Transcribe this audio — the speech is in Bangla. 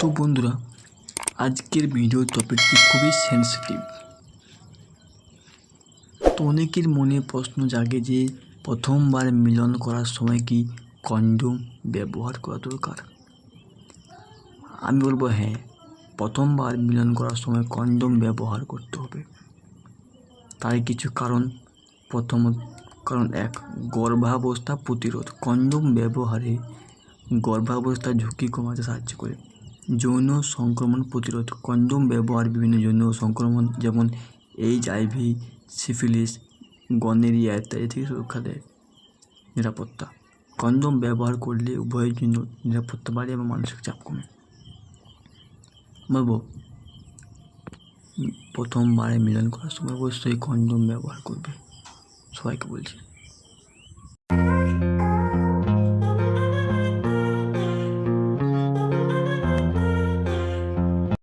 তো বন্ধুরা, আজকের ভিডিও টপিকটি খুবই সেন্সিটিভ তো অনেকের মনে প্রশ্ন জাগে যে, প্রথমবার মিলন করার সময় কি কন্ডোম ব্যবহার করা দরকার? আমি বলব হ্যাঁ প্রথমবার মিলন করার সময় কন্ডোম ব্যবহার করতে হবে। তার কিছু কারণ। প্রথম কারণ এক, গর্ভাবস্থা প্রতিরোধ। কন্ডোম ব্যবহারে গর্ভাবস্থার ঝুঁকি কমাতে সাহায্য করে। যৌন সংক্রমণ প্রতিরোধ, কন্ডোম ব্যবহার, বিভিন্ন যৌন সংক্রমণ যেমন এইচ আইভি সিফিলিস, গনেরিয়া ইত্যাদি থেকে সুরক্ষা দেয় নিরাপত্তা। কন্ডোম ব্যবহার করলে উভয়ের জন্য নিরাপত্তা বাড়ে এবং মানসিক চাপ কমে। বলব প্রথমবারে মিলন করার সময় অবশ্যই কন্ডোম ব্যবহার করবে। সবাইকে বলছি।